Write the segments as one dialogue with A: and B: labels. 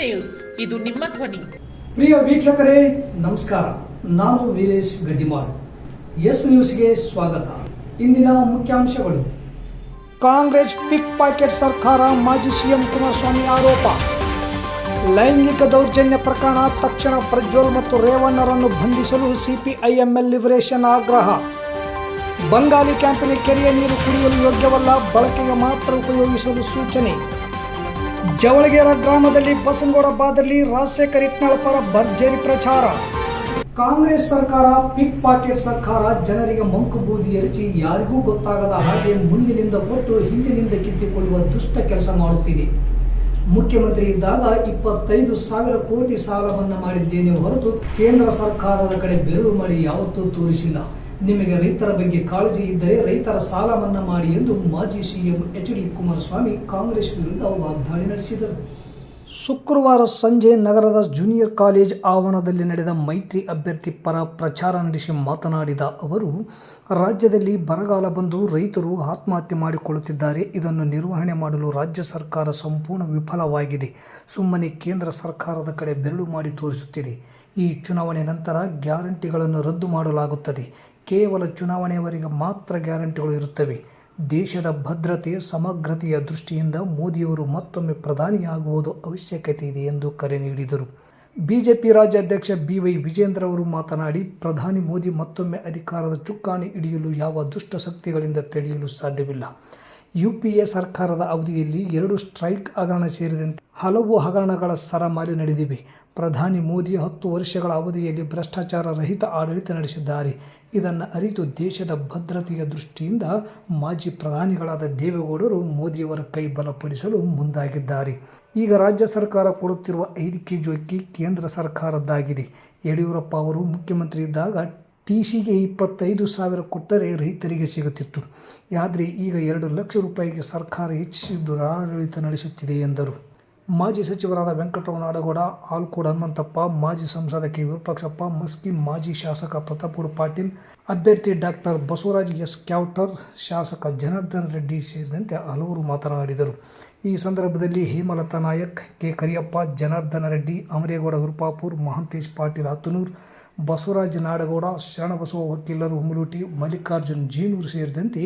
A: News ಇದು ನಿಮ್ಮ ಧ್ವನಿ.
B: ಪ್ರಿಯ ವೀಕ್ಷಕರೇ, ನಮಸ್ಕಾರ. ನಾನು ವೀರೇಶ್ ಗಡ್ಡಿಮಾಳ್. ಎಸ್ ನ್ಯೂಸ್ಗೆ ಸ್ವಾಗತ. ಇಂದಿನ ಮುಖ್ಯಾಂಶಗಳು. ಕಾಂಗ್ರೆಸ್ ಪಿಕ್ ಪಾಕೆಟ್ ಸರ್ಕಾರ, ಮಾಜಿ ಸಿಎಂ ಕುಮಾರಸ್ವಾಮಿ ಆರೋಪ. ಲೈಂಗಿಕ ದೌರ್ಜನ್ಯ ಪ್ರಕರಣ ತಕ್ಷಣ ಪ್ರಜ್ವಲ್ ಮತ್ತು ರೇವಣ್ಣರನ್ನು ಬಂಧಿಸಲು ಸಿಪಿಐಎಂಎಲ್ ಲಿಬರೇಷನ್ ಆಗ್ರಹ. ಬಂಗಾಲಿ ಕ್ಯಾಂಪಿನ ಕೆರೆಯ ನೀರು ಕುಡಿಯಲು ಯೋಗ್ಯವಲ್ಲ, ಬಳಕೆಗೆ ಮಾತ್ರ ಉಪಯೋಗಿಸಲು ಸೂಚನೆ. ಜವಳಗೇರ ಗ್ರಾಮದಲ್ಲಿ ಬಸನಗೌಡ ಬಾದರ್ಲಿ, ರಾಜಶೇಖರ್ ಇಟ್ನಾಳ್ ಪರ ಭರ್ಜರಿ ಪ್ರಚಾರ. ಕಾಂಗ್ರೆಸ್ ಸರ್ಕಾರ, ಪಿಕ್ ಪಾಕೆಟ್ ಸರ್ಕಾರ ಜನರಿಗೆ ಮಂಕು ಬೂದಿ ಎರಚಿ ಯಾರಿಗೂ ಗೊತ್ತಾಗದ ಹಾಗೆ ಮುಂದಿನಿಂದ ಕೊಟ್ಟು ಹಿಂದಿನಿಂದ ಕಿತ್ತಿಕೊಳ್ಳುವ ದುಷ್ಟ ಕೆಲಸ ಮಾಡುತ್ತಿದೆ. ಮುಖ್ಯಮಂತ್ರಿ ಇದ್ದಾಗ ಇಪ್ಪತ್ತೈದು ಸಾವಿರ ಕೋಟಿ ಸಾಲ ಮನ್ನಾ ಮಾಡಿದ್ದೇನೆ ಹೊರತು ಕೇಂದ್ರ ಸರ್ಕಾರದ ಕಡೆ ಬೆರಳು ಮಾಡಿ ಯಾವತ್ತೂ ತೋರಿಸಿಲ್ಲ. ನಿಮಗೆ ರೈತರ ಬಗ್ಗೆ ಕಾಳಜಿ ಇದ್ದರೆ ರೈತರ ಸಾಲ ಮನ್ನಾ ಮಾಡಿ ಎಂದು ಮಾಜಿ CM H D Kumaraswamy Congress ವಿರುದ್ಧ ವಾಗ್ದಾಳಿ ನಡೆಸಿದರು. ಶುಕ್ರವಾರ ಸಂಜೆ ನಗರದ ಜೂನಿಯರ್ ಕಾಲೇಜ್ ಆವರಣದಲ್ಲಿ ನಡೆದ ಮೈತ್ರಿ ಅಭ್ಯರ್ಥಿ ಪರ ಪ್ರಚಾರ ನಡೆಸಿ ಮಾತನಾಡಿದ ಅವರು, ರಾಜ್ಯದಲ್ಲಿ ಬರಗಾಲ ಬಂದು ರೈತರು ಆತ್ಮಹತ್ಯೆ ಮಾಡಿಕೊಳ್ಳುತ್ತಿದ್ದಾರೆ. ಇದನ್ನು ನಿರ್ವಹಣೆ ಮಾಡಲು ರಾಜ್ಯ ಸರ್ಕಾರ ಸಂಪೂರ್ಣ ವಿಫಲವಾಗಿದೆ. ಸುಮ್ಮನೆ ಕೇಂದ್ರ ಸರ್ಕಾರದ ಕಡೆ ಬೆರಳು ಮಾಡಿ ತೋರಿಸುತ್ತಿದೆ. ಈ ಚುನಾವಣೆ ನಂತರ ಗ್ಯಾರಂಟಿಗಳನ್ನು ರದ್ದು ಮಾಡಲಾಗುತ್ತದೆ. ಕೇವಲ ಚುನಾವಣೆಯವರೆಗೆ ಮಾತ್ರ ಗ್ಯಾರಂಟಿಗಳು ಇರುತ್ತವೆ. ದೇಶದ ಭದ್ರತೆ, ಸಮಗ್ರತೆಯ ದೃಷ್ಟಿಯಿಂದ ಮೋದಿಯವರು ಮತ್ತೊಮ್ಮೆ ಪ್ರಧಾನಿಯಾಗುವುದು ಅವಶ್ಯಕತೆ ಇದೆ ಎಂದು ಕರೆ ನೀಡಿದರು. ಬಿಜೆಪಿ ರಾಜ್ಯಾಧ್ಯಕ್ಷ ಬಿ ವೈ ವಿಜೇಂದ್ರ ಅವರು ಮಾತನಾಡಿ, ಪ್ರಧಾನಿ ಮೋದಿ ಮತ್ತೊಮ್ಮೆ ಅಧಿಕಾರದ ಚುಕ್ಕಾಣಿ ಹಿಡಿಯಲು ಯಾವ ದುಷ್ಟ ಶಕ್ತಿಗಳಿಂದ ತಡೆಯಲು ಸಾಧ್ಯವಿಲ್ಲ. ಯುಪಿಎ ಸರ್ಕಾರದ ಅವಧಿಯಲ್ಲಿ ಎರಡು ಸ್ಟ್ರೈಕ್ ಹಗರಣ ಸೇರಿದಂತೆ ಹಲವು ಹಗರಣಗಳ ಸರಮಾಲೆ ನಡೆದಿವೆ. ಪ್ರಧಾನಿ ಮೋದಿ ಹತ್ತು ವರ್ಷಗಳ ಅವಧಿಯಲ್ಲಿ ಭ್ರಷ್ಟಾಚಾರ ರಹಿತ ಆಡಳಿತ ನಡೆಸಿದ್ದಾರೆ. ಇದನ್ನು ಅರಿತು ದೇಶದ ಭದ್ರತೆಯ ದೃಷ್ಟಿಯಿಂದ ಮಾಜಿ ಪ್ರಧಾನಿಗಳಾದ ದೇವೇಗೌಡರು ಮೋದಿಯವರ ಕೈ ಬಲಪಡಿಸಲು ಮುಂದಾಗಿದ್ದಾರೆ. ಈಗ ರಾಜ್ಯ ಸರ್ಕಾರ ಕೊಡುತ್ತಿರುವ ಐದು ಕೆ ಜಿ ಕೇಂದ್ರ ಸರ್ಕಾರದ್ದಾಗಿದೆ. ಯಡಿಯೂರಪ್ಪ ಅವರು ಮುಖ್ಯಮಂತ್ರಿ ಇದ್ದಾಗ ಟಿ ಸಿಗೆ ಇಪ್ಪತ್ತೈದು ಸಾವಿರ ಕೊಟ್ಟರೆ ರೈತರಿಗೆ ಸಿಗುತ್ತಿತ್ತು. ಆದರೆ ಈಗ ಎರಡು ಲಕ್ಷ ರೂಪಾಯಿಗೆ ಸರ್ಕಾರ ಹೆಚ್ಚಿಸಿದ್ದು ಆಡಳಿತ ನಡೆಸುತ್ತಿದೆ ಎಂದರು. ಮಾಜಿ ಸಚಿವರಾದ ವೆಂಕಟರಮಣ ನಾಡಗೌಡ ಆಲ್ಕೋಡ್ ಹನುಮಂತಪ್ಪ, ಮಾಜಿ ಸಂಸದ ಕೆ ವಿರೂಪಾಕ್ಷಪ್ಪ, ಮಸ್ಕಿ ಮಾಜಿ ಶಾಸಕ ಪ್ರತಾಪಗೌಡ ಪಾಟೀಲ್, ಅಭ್ಯರ್ಥಿ ಡಾಕ್ಟರ್ ಬಸವರಾಜ್ ಎಸ್ ಕ್ಯಾವ್ಟರ್, ಶಾಸಕ ಜನಾರ್ದನ್ ರೆಡ್ಡಿ ಸೇರಿದಂತೆ ಹಲವರು ಮಾತನಾಡಿದರು. ಈ ಸಂದರ್ಭದಲ್ಲಿ ಹೇಮಲತಾ ನಾಯಕ್, ಕೆ ಕರಿಯಪ್ಪ, ಜನಾರ್ದನ ರೆಡ್ಡಿ, ಅಮರೇಗೌಡ, ವಿರುಪಾಪುರ್, ಮಹಾಂತೇಶ್ ಪಾಟೀಲ್, ಹತ್ತನೂರ್ ಬಸವರಾಜ ನಾಡಗೌಡ, ಶರಣಬಸವ ವಕೀಲರು ಹುಮಲೂಟಿ ಮಲ್ಲಿಕಾರ್ಜುನ್, ಜೀನೂರು ಸೇರಿದಂತೆ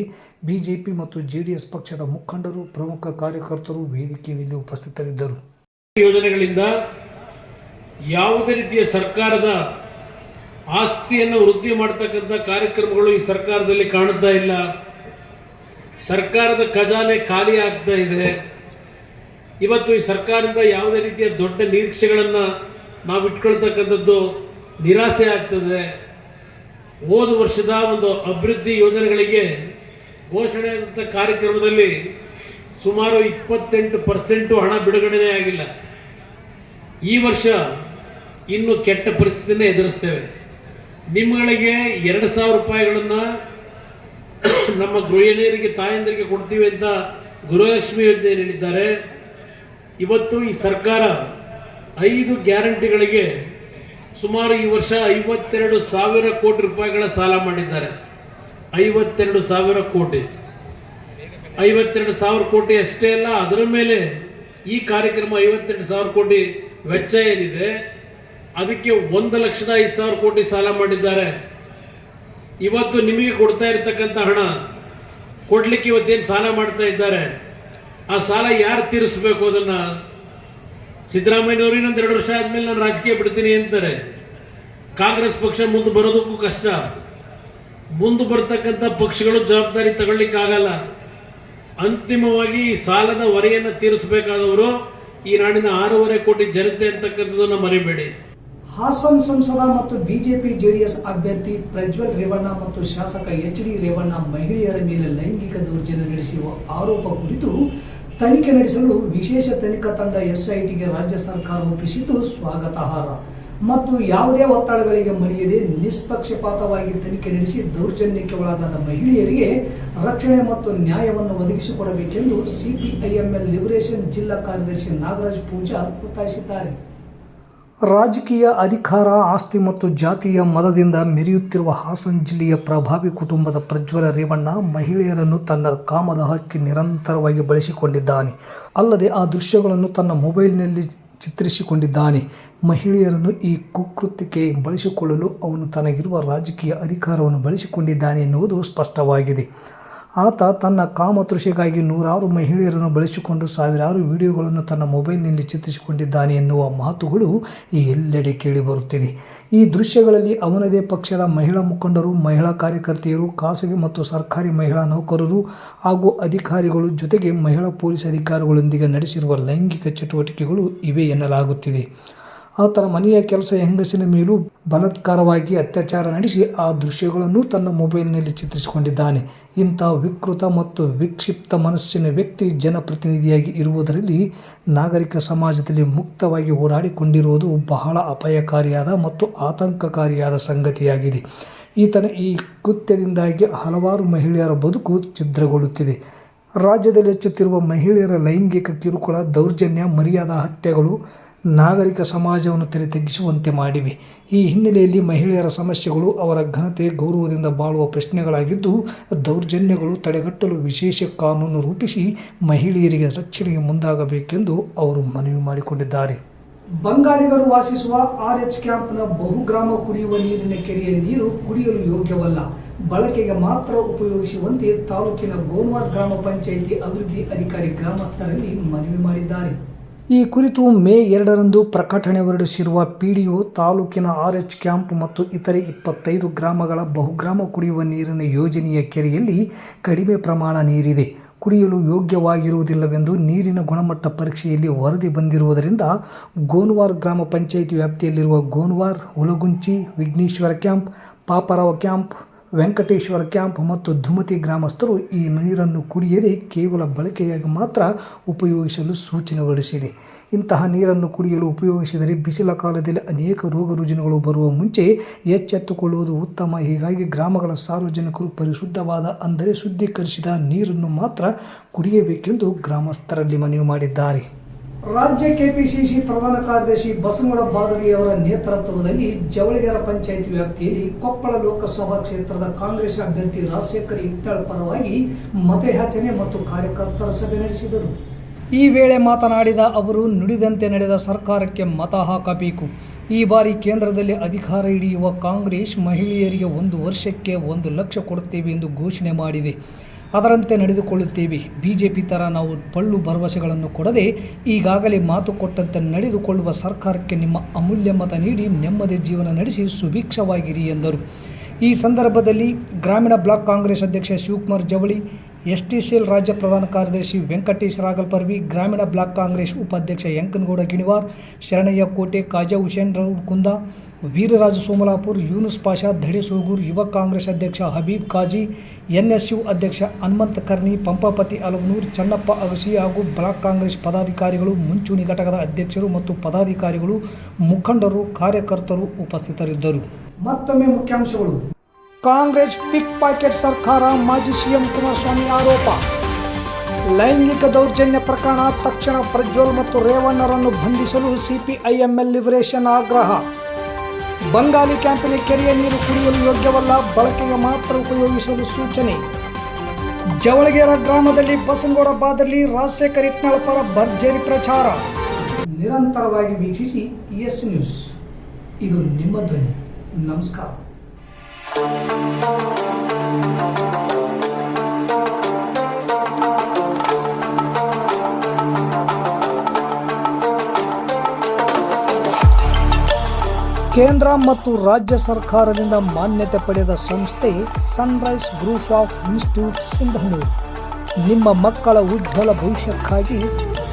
B: ಬಿಜೆಪಿ ಮತ್ತು ಜೆಡಿಎಸ್ ಪಕ್ಷದ ಮುಖಂಡರು, ಪ್ರಮುಖ ಕಾರ್ಯಕರ್ತರು ವೇದಿಕೆಯಲ್ಲಿ ಉಪಸ್ಥಿತರಿದ್ದರು.
C: ಯೋಜನೆಗಳಿಂದ ಯಾವುದೇ ರೀತಿಯ ಸರ್ಕಾರದ ಆಸ್ತಿಯನ್ನು ವೃದ್ಧಿ ಮಾಡತಕ್ಕಂಥ ಕಾರ್ಯಕ್ರಮಗಳು ಈ ಸರ್ಕಾರದಲ್ಲಿ ಕಾಣುತ್ತಾ ಇಲ್ಲ. ಸರ್ಕಾರದ ಖಜಾನೆ ಖಾಲಿ ಆಗ್ತಾ ಇದೆ. ಇವತ್ತು ಈ ಸರ್ಕಾರದಿಂದ ಯಾವುದೇ ರೀತಿಯ ದೊಡ್ಡ ನಿರೀಕ್ಷೆಗಳನ್ನು ನಾವು ಇಟ್ಕೊಳ್ತಕ್ಕಂಥದ್ದು ನಿರಾಸೆ ಆಗ್ತದೆ. ಹೋದ ವರ್ಷದ ಒಂದು ಅಭಿವೃದ್ಧಿ ಯೋಜನೆಗಳಿಗೆ ಘೋಷಣೆ ಆದಂಥ ಕಾರ್ಯಕ್ರಮದಲ್ಲಿ ಸುಮಾರು ಇಪ್ಪತ್ತೆಂಟು ಪರ್ಸೆಂಟು ಹಣ ಬಿಡುಗಡೆನೇ ಆಗಿಲ್ಲ. ಈ ವರ್ಷ ಇನ್ನು ಕೆಟ್ಟ ಪರಿಸ್ಥಿತಿನೇ ಎದುರಿಸ್ತೇವೆ. ನಿಮ್ಮಗಳಿಗೆ ಎರಡು ಸಾವಿರ ರೂಪಾಯಿಗಳನ್ನು ನಮ್ಮ ಗೃಹಿಣಿಯರಿಗೆ ತಾಯಂದಿರಿಗೆ ಕೊಡ್ತೀವಿ ಅಂತ ಗೃಹಲಕ್ಷ್ಮಿ ಯೋಜನೆ ಹೇಳಿದ್ದಾರೆ. ಇವತ್ತು ಈ ಸರ್ಕಾರ ಐದು ಗ್ಯಾರಂಟಿಗಳಿಗೆ ಸುಮಾರು ಈ ವರ್ಷ ಐವತ್ತೆರಡು ಸಾವಿರ ಕೋಟಿ ರೂಪಾಯಿಗಳ ಸಾಲ ಮಾಡಿದ್ದಾರೆ. ಐವತ್ತೆರಡು ಸಾವಿರ ಕೋಟಿ. ಐವತ್ತೆರಡು ಸಾವಿರ ಕೋಟಿ ಅಷ್ಟೇ ಅಲ್ಲ, ಅದರ ಮೇಲೆ ಈ ಕಾರ್ಯಕ್ರಮ ಐವತ್ತೆರಡು ಸಾವಿರ ಕೋಟಿ ವೆಚ್ಚ ಏನಿದೆ, ಅದಕ್ಕೆ ಒಂದು ಲಕ್ಷದ ಐದು ಸಾವಿರ ಕೋಟಿ ಸಾಲ ಮಾಡಿದ್ದಾರೆ. ಇವತ್ತು ನಿಮಗೆ ಕೊಡ್ತಾ ಇರತಕ್ಕಂಥ ಹಣ ಕೊಡ್ಲಿಕ್ಕೆ ಇವತ್ತೇನು ಸಾಲ ಮಾಡ್ತಾ ಇದ್ದಾರೆ? ಆ ಸಾಲ ಯಾರು ತೀರಿಸಬೇಕು ಅದನ್ನ? ಸಿದ್ದರಾಮಯ್ಯನವರು ಇನ್ನೊಂದು ಎರಡು ವರ್ಷ ಆದ್ಮೇಲೆ ನಾನು ರಾಜಕೀಯ ಬಿಡ್ತೀನಿ ಅಂತಾರೆ. ಕಾಂಗ್ರೆಸ್ ಪಕ್ಷ ಮುಂದೆ ಬರೋದಕ್ಕೂ ಕಷ್ಟ. ಮುಂದೆ ಬರ್ತಕ್ಕಂಥ ಪಕ್ಷಗಳು ಜವಾಬ್ದಾರಿ ತಗೊಳ್ಳಿಕ್ಕಾಗಲ್ಲ. ಅಂತಿಮವಾಗಿ ಈ ಸಾಲದ ಹೊರೆಯನ್ನು ತೀರಿಸಬೇಕಾದವರು ಈ ನಾಡಿನ ಆರೂವರೆ ಕೋಟಿ ಜನತೆ ಅಂತಕ್ಕಂಥದ್ದನ್ನು ಮರಿಬೇಡಿ.
B: ಹಾಸನ್ ಸಂಸದ ಮತ್ತು ಬಿಜೆಪಿ ಜೆಡಿಎಸ್ ಅಭ್ಯರ್ಥಿ ಪ್ರಜ್ವಲ್ ರೇವಣ್ಣ ಮತ್ತು ಶಾಸಕ ಎಚ್ ಡಿ ರೇವಣ್ಣ ಮಹಿಳೆಯರ ಮೇಲೆ ಲೈಂಗಿಕ ದೌರ್ಜನ್ಯ ನಡೆಸಿರುವ ಆರೋಪ ಕುರಿತು ತನಿಖೆ ನಡೆಸಲು ವಿಶೇಷ ತನಿಖಾ ತಂಡ ಎಸ್ಐಟಿಗೆ ರಾಜ್ಯ ಸರ್ಕಾರ ಒಪ್ಪಿಸಿದ್ದು ಸ್ವಾಗತಾರ್ಹ. ಮತ್ತು ಯಾವುದೇ ಒತ್ತಡಗಳಿಗೆ ಮಣಿಯದೆ ನಿಷ್ಪಕ್ಷಪಾತವಾಗಿ ತನಿಖೆ ನಡೆಸಿ ದೌರ್ಜನ್ಯಕ್ಕೆ ಒಳಗಾದ ಮಹಿಳೆಯರಿಗೆ ರಕ್ಷಣೆ ಮತ್ತು ನ್ಯಾಯವನ್ನು ಒದಗಿಸಿಕೊಡಬೇಕೆಂದು ಸಿಪಿಐಎಂಎಲ್ ಲಿಬರೇಷನ್ ಜಿಲ್ಲಾ ಕಾರ್ಯದರ್ಶಿ ನಾಗರಾಜ್ ಪೂಜಾರ್ ಒತ್ತಾಯಿಸಿದ್ದಾರೆ. ರಾಜಕೀಯ ಅಧಿಕಾರ, ಆಸ್ತಿ ಮತ್ತು ಜಾತಿಯ ಮದದಿಂದ ಮೆರೆಯುತ್ತಿರುವ ಹಾಸನ ಜಿಲ್ಲೆಯ ಪ್ರಭಾವಿ ಕುಟುಂಬದ ಪ್ರಜ್ವಲ ರೇವಣ್ಣ ಮಹಿಳೆಯರನ್ನು ತನ್ನ ಕಾಮದ ಹಕ್ಕಿ ನಿರಂತರವಾಗಿ ಬಳಸಿಕೊಂಡಿದ್ದಾನೆ. ಅಲ್ಲದೆ ಆ ದೃಶ್ಯಗಳನ್ನು ತನ್ನ ಮೊಬೈಲ್ನಲ್ಲಿ ಚಿತ್ರಿಸಿಕೊಂಡಿದ್ದಾನೆ. ಮಹಿಳೆಯರನ್ನು ಈ ಕುಕೃತ್ಯಕ್ಕೆ ಬಳಸಿಕೊಳ್ಳಲು ಅವನು ತನಗಿರುವ ರಾಜಕೀಯ ಅಧಿಕಾರವನ್ನು ಬಳಸಿಕೊಂಡಿದ್ದಾನೆ ಎನ್ನುವುದು ಸ್ಪಷ್ಟವಾಗಿದೆ. ಆತ ತನ್ನ ಕಾಮತೃಷೆಗಾಗಿ ನೂರಾರು ಮಹಿಳೆಯರನ್ನು ಬಳಸಿಕೊಂಡು ಸಾವಿರಾರು ವಿಡಿಯೋಗಳನ್ನು ತನ್ನ ಮೊಬೈಲ್ನಲ್ಲಿ ಚಿತ್ರಿಸಿಕೊಂಡಿದ್ದಾನೆ ಎನ್ನುವ ಮಾತುಗಳು ಈ ಎಲ್ಲೆಡೆ ಕೇಳಿಬರುತ್ತಿದೆ ಈ ದೃಶ್ಯಗಳಲ್ಲಿ ಅವನದೇ ಪಕ್ಷದ ಮಹಿಳಾ ಮುಖಂಡರು, ಮಹಿಳಾ ಕಾರ್ಯಕರ್ತೆಯರು, ಖಾಸಗಿ ಮತ್ತು ಸರ್ಕಾರಿ ಮಹಿಳಾ ನೌಕರರು ಹಾಗೂ ಅಧಿಕಾರಿಗಳು ಜೊತೆಗೆ ಮಹಿಳಾ ಪೊಲೀಸ್ ಅಧಿಕಾರಿಗಳೊಂದಿಗೆ ನಡೆಸಿರುವ ಲೈಂಗಿಕ ಚಟುವಟಿಕೆಗಳು ಇವೆ ಎನ್ನಲಾಗುತ್ತಿದೆ. ಆತನ ಮನೆಯ ಕೆಲಸ ಹೆಂಗಸಿನ ಮೇಲೂ ಬಲತ್ಕಾರವಾಗಿ ಅತ್ಯಾಚಾರ ನಡೆಸಿ ಆ ದೃಶ್ಯಗಳನ್ನು ತನ್ನ ಮೊಬೈಲ್ನಲ್ಲಿ ಚಿತ್ರಿಸಿಕೊಂಡಿದ್ದಾನೆ. ಇಂಥ ವಿಕೃತ ಮತ್ತು ವಿಕ್ಷಿಪ್ತ ಮನಸ್ಸಿನ ವ್ಯಕ್ತಿ ಜನಪ್ರತಿನಿಧಿಯಾಗಿ ಇರುವುದರಲ್ಲಿ ನಾಗರಿಕ ಸಮಾಜದಲ್ಲಿ ಮುಕ್ತವಾಗಿ ಓಡಾಡಿಕೊಂಡಿರುವುದು ಬಹಳ ಅಪಾಯಕಾರಿಯಾದ ಮತ್ತು ಆತಂಕಕಾರಿಯಾದ ಸಂಗತಿಯಾಗಿದೆ. ಈತನ ಈ ಕೃತ್ಯದಿಂದಾಗಿ ಹಲವಾರು ಮಹಿಳೆಯರ ಬದುಕು ಛಿದ್ರಗೊಳ್ಳುತ್ತಿದೆ. ರಾಜ್ಯದಲ್ಲಿ ಹೆಚ್ಚುತ್ತಿರುವ ಮಹಿಳೆಯರ ಲೈಂಗಿಕ ಕಿರುಕುಳ, ದೌರ್ಜನ್ಯ, ಮರ್ಯಾದಾ ಹತ್ಯೆಗಳು ನಾಗರಿಕ ಸಮಾಜವನ್ನು ತೆರೆ ತಗ್ಗಿಸುವಂತೆ ಮಾಡಿವೆ. ಈ ಹಿನ್ನೆಲೆಯಲ್ಲಿ ಮಹಿಳೆಯರ ಸಮಸ್ಯೆಗಳು ಅವರ ಘನತೆ, ಗೌರವದಿಂದ ಬಾಳುವ ಪ್ರಶ್ನೆಗಳಾಗಿದ್ದು, ದೌರ್ಜನ್ಯಗಳು ತಡೆಗಟ್ಟಲು ವಿಶೇಷ ಕಾನೂನು ರೂಪಿಸಿ ಮಹಿಳೆಯರಿಗೆ ರಕ್ಷಣೆಗೆ ಮುಂದಾಗಬೇಕೆಂದು ಅವರು ಮನವಿ ಮಾಡಿಕೊಂಡಿದ್ದಾರೆ. ಬಂಗಾಳಿಗರು ವಾಸಿಸುವ ಆರ್ ಎಚ್ ಕ್ಯಾಂಪ್ನ ಬಹುಗ್ರಾಮ ಕುಡಿಯುವ ನೀರಿನ ಕೆರೆಯ ನೀರು ಕುಡಿಯಲು ಯೋಗ್ಯವಲ್ಲ. ಬಳಕೆಗೆ ಮಾತ್ರ ಉಪಯೋಗಿಸುವಂತೆ ತಾಲೂಕಿನ ಗೋಮಾರ್ ಗ್ರಾಮ ಪಂಚಾಯಿತಿ ಅಭಿವೃದ್ಧಿ ಅಧಿಕಾರಿ ಗ್ರಾಮಸ್ಥರಲ್ಲಿ ಮನವಿ ಮಾಡಿದ್ದಾರೆ. ಈ ಕುರಿತು ಮೇ ಎರಡರಂದು ಪ್ರಕಟಣೆ ಹೊರಡಿಸಿರುವ ಪಿಡಿಒ ತಾಲೂಕಿನ ಆರ್ ಎಚ್ ಕ್ಯಾಂಪ್ ಮತ್ತು ಇತರೆ ಇಪ್ಪತ್ತೈದು ಗ್ರಾಮಗಳ ಬಹುಗ್ರಾಮ ಕುಡಿಯುವ ನೀರಿನ ಯೋಜನೆಯ ಕೆರೆಯಲ್ಲಿ ಕಡಿಮೆ ಪ್ರಮಾಣ ನೀರಿದೆ. ಕುಡಿಯಲು ಯೋಗ್ಯವಾಗಿರುವುದಿಲ್ಲವೆಂದು ನೀರಿನ ಗುಣಮಟ್ಟ ಪರೀಕ್ಷೆಯಲ್ಲಿ ವರದಿ ಬಂದಿರುವುದರಿಂದ ಗೋನ್ವಾರ್ ಗ್ರಾಮ ಪಂಚಾಯಿತಿ ವ್ಯಾಪ್ತಿಯಲ್ಲಿರುವ Gonwar, Hulagunchi, Vighneshwara camp, Paparao camp Venkateshwara camp ಮತ್ತು ಧುಮತಿ ಗ್ರಾಮಸ್ಥರು ಈ ನೀರನ್ನು ಕುಡಿಯದೆ ಕೇವಲ ಬಳಕೆಯಾಗಿ ಮಾತ್ರ ಉಪಯೋಗಿಸಲು ಸೂಚನೆ ಹೊರಡಿಸಿದೆ ಇಂತಹ ನೀರನ್ನು ಕುಡಿಯಲು ಉಪಯೋಗಿಸಿದರೆ ಬಿಸಿಲ ಕಾಲದಲ್ಲಿ ಅನೇಕ ರೋಗ ರುಜಿನಗಳು ಬರುವ ಮುಂಚೆ ಎಚ್ಚೆತ್ತುಕೊಳ್ಳುವುದು ಉತ್ತಮ. ಹೀಗಾಗಿ ಗ್ರಾಮಗಳ ಸಾರ್ವಜನಿಕರು ಪರಿಶುದ್ಧವಾದ ಅಂದರೆ ಶುದ್ಧೀಕರಿಸಿದ ನೀರನ್ನು ಮಾತ್ರ ಕುಡಿಯಬೇಕೆಂದು ಗ್ರಾಮಸ್ಥರಲ್ಲಿ ಮನವಿ ಮಾಡಿದ್ದಾರೆ. ರಾಜ್ಯ ಕೆಪಿಸಿಸಿ ಪ್ರಧಾನ ಕಾರ್ಯದರ್ಶಿ ಬಸವಗೌಡ ಬಾದರಿ ಅವರ ನೇತೃತ್ವದಲ್ಲಿ ಜವಳಿಗೆರ ಪಂಚಾಯತ್ ವ್ಯಾಪ್ತಿಯಲ್ಲಿ ಕೊಪ್ಪಳ ಲೋಕಸಭಾ ಕ್ಷೇತ್ರದ ಕಾಂಗ್ರೆಸ್ ಅಭ್ಯರ್ಥಿ ರಾಜಶೇಖರ್ ಇಟ್ಟಾಳ್ ಪರವಾಗಿ ಮತಯಾಚನೆ ಮತ್ತು ಕಾರ್ಯಕರ್ತರ ಸಭೆ ನಡೆಸಿದರು. ಈ ವೇಳೆ ಮಾತನಾಡಿದ ಅವರು, ನುಡಿದಂತೆ ನಡೆದ ಸರ್ಕಾರಕ್ಕೆ ಮತ ಹಾಕಬೇಕು. ಈ ಬಾರಿ ಕೇಂದ್ರದಲ್ಲಿ ಅಧಿಕಾರ ಹಿಡಿಯುವ ಕಾಂಗ್ರೆಸ್ ಮಹಿಳೆಯರಿಗೆ ಒಂದು ವರ್ಷಕ್ಕೆ ಒಂದು ಲಕ್ಷ ಕೊಡುತ್ತೇವೆ ಎಂದು ಘೋಷಣೆ ಮಾಡಿದೆ. ಅದರಂತೆ ನಡೆದುಕೊಳ್ಳುತ್ತೇವೆ. ಬಿ ಜೆ ಪಿ ಥರ ನಾವು ಪಳ್ಳು ಭರವಸೆಗಳನ್ನು ಕೊಡದೆ ಈಗಾಗಲೇ ಮಾತು ಕೊಟ್ಟಂತೆ ನಡೆದುಕೊಳ್ಳುವ ಸರ್ಕಾರಕ್ಕೆ ನಿಮ್ಮ ಅಮೂಲ್ಯ ಮತ ನೀಡಿ ನೆಮ್ಮದಿ ಜೀವನ ನಡೆಸಿ ಸುಭಿಕ್ಷವಾಗಿರಿ ಎಂದರು. ಈ ಸಂದರ್ಭದಲ್ಲಿ ಗ್ರಾಮೀಣ ಬ್ಲಾಕ್ ಕಾಂಗ್ರೆಸ್ ಅಧ್ಯಕ್ಷ ಶಿವಕುಮಾರ್ ಜವಳಿ ಎಸ್ ಟಿ ಸಿ ಎಲ್ ರಾಜ್ಯ ಪ್ರಧಾನ ಕಾರ್ಯದರ್ಶಿ ವೆಂಕಟೇಶ್ ರಾಗಲ್ಪರ್ವಿ, ಗ್ರಾಮೀಣ ಬ್ಲಾಕ್ ಕಾಂಗ್ರೆಸ್ ಉಪಾಧ್ಯಕ್ಷ ಯಂಕನಗೌಡ ಗಿಣಿವಾರ್ ಶರಣಯ್ಯ ಕೋಟೆ ಕಾಜಾ ಹುಸೇನ್ ಕುಂದ, ವೀರರಾಜು ಸೋಮಲಾಪುರ್, ಯೂನುಸ್ ಪಾಷಾ, ಧಡೆ ಸೋಗೂರ್, ಯುವ ಕಾಂಗ್ರೆಸ್ ಅಧ್ಯಕ್ಷ ಹಬೀಬ್ ಖಾಜಿ, ಎನ್ಎಸ್ಯು ಅಧ್ಯಕ್ಷ ಹನುಮಂತ ಕರ್ನಿ ಪಂಪಾಪತಿ ಅಲವನೂರ್ ಚನ್ನಪ್ಪ ಅಗಸಿ ಹಾಗೂ ಬ್ಲಾಕ್ ಕಾಂಗ್ರೆಸ್ ಪದಾಧಿಕಾರಿಗಳು, ಮುಂಚೂಣಿ ಘಟಕದ ಅಧ್ಯಕ್ಷರು ಮತ್ತು ಪದಾಧಿಕಾರಿಗಳು, ಮುಖಂಡರು, ಕಾರ್ಯಕರ್ತರು ಉಪಸ್ಥಿತರಿದ್ದರು. ಮತ್ತೊಮ್ಮೆ ಮುಖ್ಯಾಂಶಗಳು. ಕಾಂಗ್ರೆಸ್ ಪಿಕ್ ಪಾಕೆಟ್ ಸರ್ಕಾರ, ಮಾಜಿ ಸಿಎಂ ಕುಮಾರಸ್ವಾಮಿ ಆರೋಪ. ಲೈಂಗಿಕ ದೌರ್ಜನ್ಯ ಪ್ರಕರಣ ತಕ್ಷಣ ಪ್ರಜ್ವಲ್ ಮತ್ತು ರೇವಣ್ಣರನ್ನು ಬಂಧಿಸಲು ಸಿಪಿಐಎಂಎಲ್ ಲಿಬರೇಷನ್ ಆಗ್ರಹ. ಬಂಗಾಲಿ ಕ್ಯಾಂಪಿನ ಕೆರೆಯ ನೀರು ಕುಡಿಯಲು ಯೋಗ್ಯವಲ್ಲ, ಬಳಕೆಗೆ ಮಾತ್ರ ಉಪಯೋಗಿಸಲು ಸೂಚನೆ. ಜವಳಗೇರ ಗ್ರಾಮದಲ್ಲಿ ಬಸನಗೌಡ ಬಾದಲ್ಲಿ ರಾಜಶೇಖರ್ ಇಟ್ನಾಳ್ ಪರ ಭರ್ಜರಿ ಪ್ರಚಾರ. ನಿರಂತರವಾಗಿ ವೀಕ್ಷಿಸಿ ಎಸ್ ನ್ಯೂಸ್. ಇದು ನಿಮ್ಮ ಧ್ವನಿ. ನಮಸ್ಕಾರ. ಕೇಂದ್ರ ಮತ್ತು ರಾಜ್ಯ ಸರ್ಕಾರದಿಂದ ಮಾನ್ಯತೆ ಪಡೆದ ಸಂಸ್ಥೆ sunrise group of institute Sindhanur. ನಿಮ್ಮ ಮಕ್ಕಳ ಉಜ್ವಲ ಭವಿಷ್ಯಕ್ಕಾಗಿ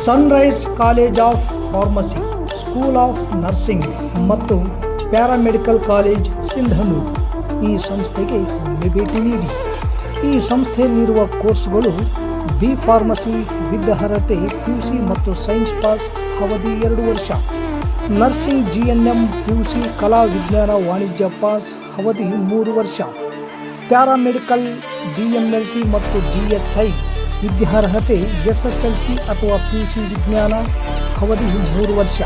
B: sunrise college of pharmacy school of nursing ಮತ್ತು ಪ್ಯಾರಾಮೆಡಿಕಲ್ ಕಾಲೇಜ್ ಸಿಂಧನೂರು. ಈ ಸಂಸ್ಥೆಗೆ ಒಮ್ಮೆ ಭೇಟಿ ನೀಡಿ. ಈ ಸಂಸ್ಥೆಯಲ್ಲಿರುವ ಕೋರ್ಸ್ಗಳು ಬಿ ಫಾರ್ಮಸಿ, ವಿದ್ಯಾರ್ಹತೆ, ಪಿ ಸಿ ಮತ್ತು ಸೈನ್ಸ್ ಪಾಸ್ ಅವಧಿ ಎರಡು ವರ್ಷ. Nursing, G N M, P U C, ಕಲಾ ವಿಜ್ಞಾನ ವಾಣಿಜ್ಯ ಪಾಸ್ ಅವಧಿ ಮೂರು ವರ್ಷ. Paramedical, D M L T ಮತ್ತು ಜಿ ಎಚ್ ಐ, ವಿದ್ಯಾರ್ಹತೆ, ಎಸ್ ಎಸ್ ಎಲ್ ಸಿ ಅಥವಾ ಪಿ ಯು ಸಿ ವಿಜ್ಞಾನ ಅವಧಿ ಮೂರು ವರ್ಷ.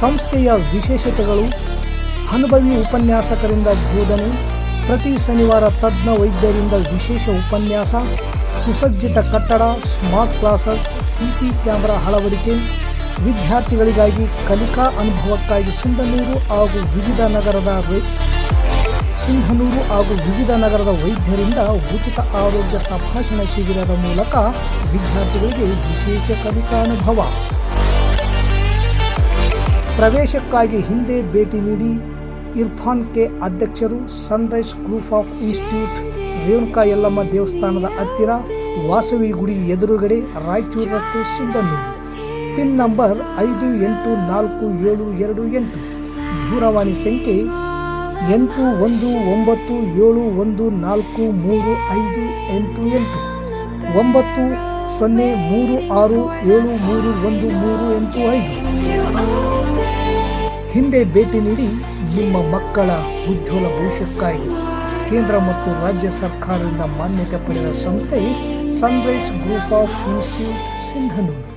B: ಸಂಸ್ಥೆಯ ವಿಶೇಷತೆಗಳು ಅನುಭವಿ ಉಪನ್ಯಾಸಕರಿಂದ ಬೋಧನೆ ಪ್ರತಿ ಶನಿವಾರ ತಜ್ಞ ವೈದ್ಯರಿಂದ ವಿಶೇಷ ಉಪನ್ಯಾಸ, ಸುಸಜ್ಜಿತ ಕಟ್ಟಡ, ಸ್ಮಾರ್ಟ್ ಕ್ಲಾಸಸ್, ಸಿಸಿ ಕ್ಯಾಮೆರಾ ಅಳವಡಿಕೆ, ವಿದ್ಯಾರ್ಥಿಗಳಿಗಾಗಿ ಕಲಿಕಾ ಅನುಭವಕ್ಕಾಗಿ ಸಿಂಧನೂರು ಹಾಗೂ ವಿವಿಧ ನಗರದ ಸಿಂಧನೂರು ಹಾಗೂ ವಿವಿಧ ನಗರದ ವೈದ್ಯರಿಂದ ಉಚಿತ ಆರೋಗ್ಯ ತಪಾಸಣಾ ಶಿಬಿರದ ಮೂಲಕ ವಿದ್ಯಾರ್ಥಿಗಳಿಗೆ ವಿಶೇಷ ಕಲಿಕಾ ಅನುಭವ. ಪ್ರವೇಶಕ್ಕಾಗಿ ಹಿಂದೆ ಭೇಟಿ ನೀಡಿ ಇರ್ಫಾನ್ ಕೆ ಅಧ್ಯಕ್ಷರು sunrise group of institute Renuka Yellamma ದೇವಸ್ಥಾನದ ಹತ್ತಿರ ವಾಸವಿ ಗುಡಿ ಎದುರುಗಡೆ ರಾಯಚೂರು ರಸ್ತೆ ಸಿಂಧನೂರು ಪಿನ್ ನಂಬರ್ ಐದು ಎಂಟು ನಾಲ್ಕು ಏಳು ಎರಡು ಎಂಟು. ದೂರವಾಣಿ ಸಂಖ್ಯೆ ಎಂಟು ಒಂದು ಒಂಬತ್ತು ಏಳು ಒಂದು ನಾಲ್ಕು ಮೂರು ಐದು ಎಂಟು ಎಂಟು. ಒಂಬತ್ತು ಸೊನ್ನೆ ಮೂರು ಆರು ಏಳು ಮೂರು ಒಂದು ಮೂರು ಎಂಟು ಐದು. ಹಿಂದೆ ಭೇಟಿ ನೀಡಿ ನಿಮ್ಮ ಮಕ್ಕಳ ಉಜ್ವಲ ಭವಿಷ್ಯಕ್ಕಾಗಿ ಕೇಂದ್ರ ಮತ್ತು ರಾಜ್ಯ ಸರ್ಕಾರದಿಂದ ಮಾನ್ಯತೆ ಪಡೆದ ಸಂಸ್ಥೆ sunrise group of institute Sindhanur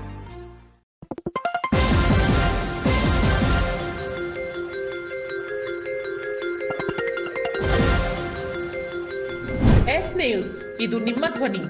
A: S news ಇದು ನಿಮ್ಮ ಧ್ವನಿ.